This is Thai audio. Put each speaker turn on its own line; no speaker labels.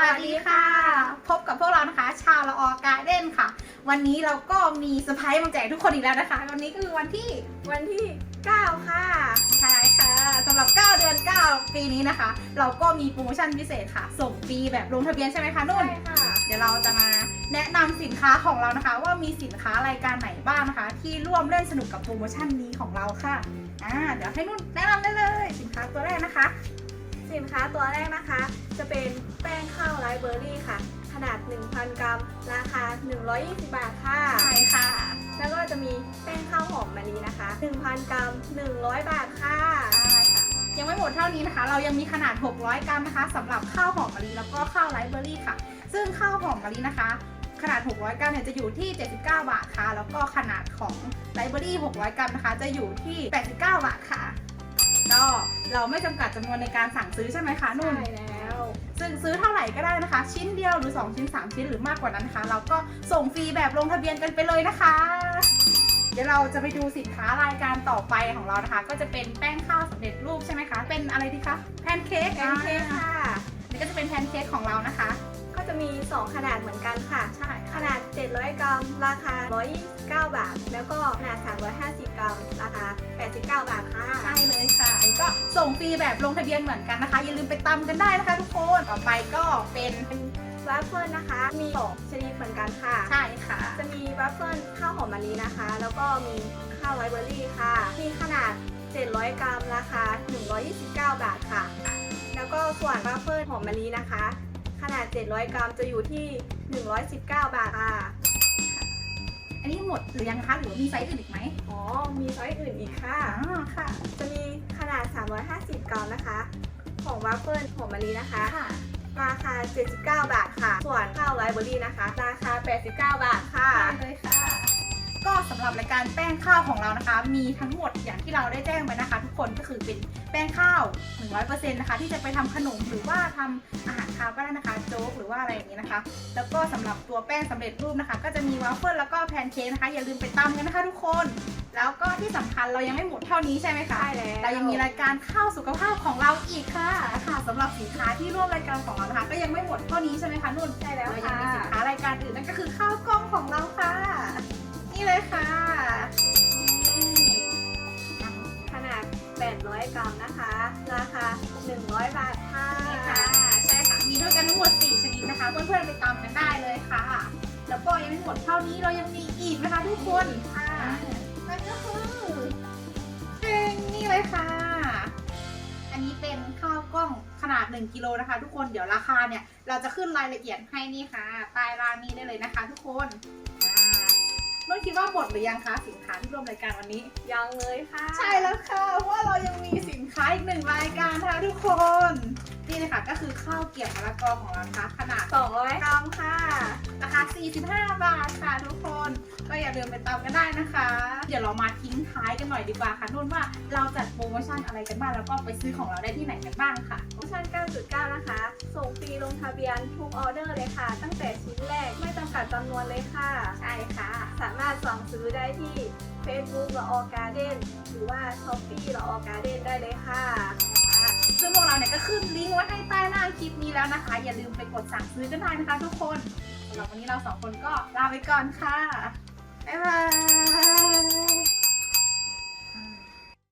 วัสดีค่ะ พบกับพวกเรานะคะ ชาวละออการ์เด้นค่ะ วันนี้เราก็มีเซอร์ไพรส์มาแจกทุกคนอีกแล้วนะคะ วันนี้ก็คือวันที่
วันที่ 9 ค่ะ
ใช่ค่ะสำหรับ 9 เดือน 9 ปีนี้นะคะ เราก็มีโปรโมชั่นพิเศษค่ะ ส่งฟรีแบบลงทะเบียนใช่ไหมคะนุ่น
ใช่ค่ะ
เดี๋ยวเราจะมาแนะนำสินค้าของเรานะคะ ว่ามีสินค้ารายการไหนบ้างนะคะ ที่ร่วมเล่นสนุกกับโปรโมชั่นนี้ของเราค่ะอ่าเดี๋ยวให้นุ่นแนะนำได้เลย สินค้าตัวแรกนะคะ
สินค้าตัวแรกนะคะ จะเป็นแป้งข้าวไร เบอร์รี่ค่ะ ขนาด 1,000 กรัม ราคา 120 บาทค่ะ
ใช่ค่ะ
แล้วก็จะมีแป้งข้าวหอมมะลินะคะ 1,000 กรัม 100 บาทค่ะ
ใช่ค่ะ ยังไม่หมดเท่านี้นะคะ เรายังมีขนาด 600 กรัมนะคะสำหรับข้าวหอมมะลิแล้วก็ข้าวไรซ์เบอร์รี่ค่ะ ซึ่งข้าวหอมมะลินะคะขนาด 600 กรัมเนี่ยจะอยู่ที่ 79 บาทค่ะ แล้วก็ขนาดของไรซ์เบอร์รี่ 600 กรัมนะคะ จะอยู่ที่ 89 บาทค่ะ ก็เราไม่จำกัดจำนวนในการสั่งซื้อใช่ไหมคะนุ่น
ใช่แล้ว
ซึ่งซื้อเท่าไหร่ก็ได้นะคะ ชิ้นเดียวหรือ 2 ชิ้น 3 ชิ้นหรือมากกว่านั้นนะคะ เราก็ส่งฟรีแบบลงทะเบียนกันไปเลยนะคะ เดี๋ยวเราจะไปดูสินค้ารายการต่อไปของเรานะคะ ก็จะเป็นแป้งข้าวสำเร็จรูปใช่ไหมคะ เป็นอะไรดีคะแพนเค้ก
แพนเค้กค่ะ
นี่ก็จะเป็นแพนเค้กของเรานะคะ
ก็ จะมี 2 ขนาดเหมือนกันค่ะ
ใช่
ขนาด 700 กรัม ราคา 129 บาท แล้วก็ขนาด 350 กรัม ราคา 89 บาทค่ะ
ใช่เลยค่ะอันนี้ก็ส่งฟรีแบบลงทะเบียนเหมือนกันนะคะ อย่าลืมไปตำกันได้นะคะทุกคน ต่อไปก็เป็น
วาฟเฟิลนะคะ มีสองชนิดเหมือนกันค่ะ
ใช่ค่ะ
จะมีวาฟเฟิลข้าวหอมมะลินะคะ แล้วก็มีข้าวไรซ์เบอร์รี่ค่ะ มีขนาด 700 กรัม ราคา 129 บาทค่ะ แล้วก็ส่วนวาฟเฟิลหอมมะลินะคะ ขนาด 700 กรัมจะอยู่ที่ 119 บาทค่ะ
อันนี้หมดหรือยังคะหรือว่ามีไซส์อื่นอีกไหม
อ๋อ มีไซส์อื่นอีกค่ะ
อ๋อค่ะ
จะมีขนาด 350 กรัมนะคะ ของวาฟเฟิลหอมมะลินะคะ
ค่ะ
ราคา 79 บาทค่ะ ส่วนข้าวไรซ์เบอร์รี่นะคะ ราคา 89 บาทค่ะ
ได้เลยค่ะ ก็สำหรับรายการแป้งข้าวของเรานะคะ มีทั้งหมดอย่างที่เราได้แจ้งไปนะคะ ทุกคนก็คือเป็นแป้งข้าว 100%นะคะ ที่จะไปทำขนมหรือว่าทำอาหารคาวก็ได้นะคะ โจ๊กหรือว่าอะไรอย่างนี้นะคะ แล้วก็สำหรับตัวแป้งสำเร็จรูปนะคะ ก็จะมีวาฟเฟิลแล้วก็แพนเค้กนะคะ อย่าลืมไปตำกันนะคะ ทุกคน แล้วก็ที่สำคัญเรายังไม่หมดเท่านี้ใช่ไหมคะ
ใช่แล้ว
เรายังมีรายการข้าวสุขภาพของเราอีกค่ะค่ะสำหรับสินค้าที่ร่วมรายการของเรานะคะ ก็ยังไม่หมดเท่านี้ใช่ไหมคะนุ่น
ใช่แล้ว
เรายัง
ค่ะ
มีสินค้ารายการอื่นนั่นก็คือข้าวกล้องของเรา พื่อนๆไปตามกันได้เลยค่ะ แล้วก็ยังไม่หมดเท่านี้เรายังมีอีกนะคะทุกคน
ค่ะ
นั่นก็คือเป็นนี่เลยค่ะ อันนี้เป็นข้าวกล้องขนาด 1กิโลนะคะ ทุกคนเดี๋ยวราคาเนี่ย เราจะขึ้นรายละเอียดให้นี่ค่ะใต้ร้านนี้ได้เลยนะคะ ทุกคนอ่านุ่นคิดว่าหมดหรือยังคะสินค้าที่ร่วมรายการวันนี้
ยังเลยค่ะ
ใช่แล้วค่ะเพราะว่าเรายังมีสินค้าอีกหนึ่งรายการนะคะทุกคน นี่เลยค่ะก็คือข้าวเกรี๊ยวมะละกอของเรานะคะขนาด
200 กรัมค่ะ
ราคา 45 บาทค่ะทุกคน ก็อย่าลืมไปตามกันได้นะคะ เดี๋ยวเรามาทิ้งท้ายกันหน่อยดีกว่าค่ะนุ่นว่าเราจัดโปรโมชั่นอะไรกันบ้างแล้วก็ไปซื้อของเราได้ที่ไหนกันบ้างค่ะ
โปรโมชั่น 9.9 นะคะ ส่งฟรีลงทะเบียนทุกออเดอร์เลยค่ะ ตั้งแต่ชิ้นแรกไม่จำกัดจำนวนเลยค่ะ
ใช่ค่ะ
สามารถสั่งซื้อได้ที่ Facebook ละออการ์เด้นหรือว่า Shopee ละออการ์เด้นได้เลยค่ะ
ซึ่งพวกเราเนี่ยก็ขึ้นลิงก์ไว้ให้ใต้หน้าคลิปนี้แล้วนะคะ อย่าลืมไปกดสั่งซื้อกันได้นะคะทุกคนสำหรับวันนี้เราสองคนก็ลาไปก่อนค่ะบ๊ายบาย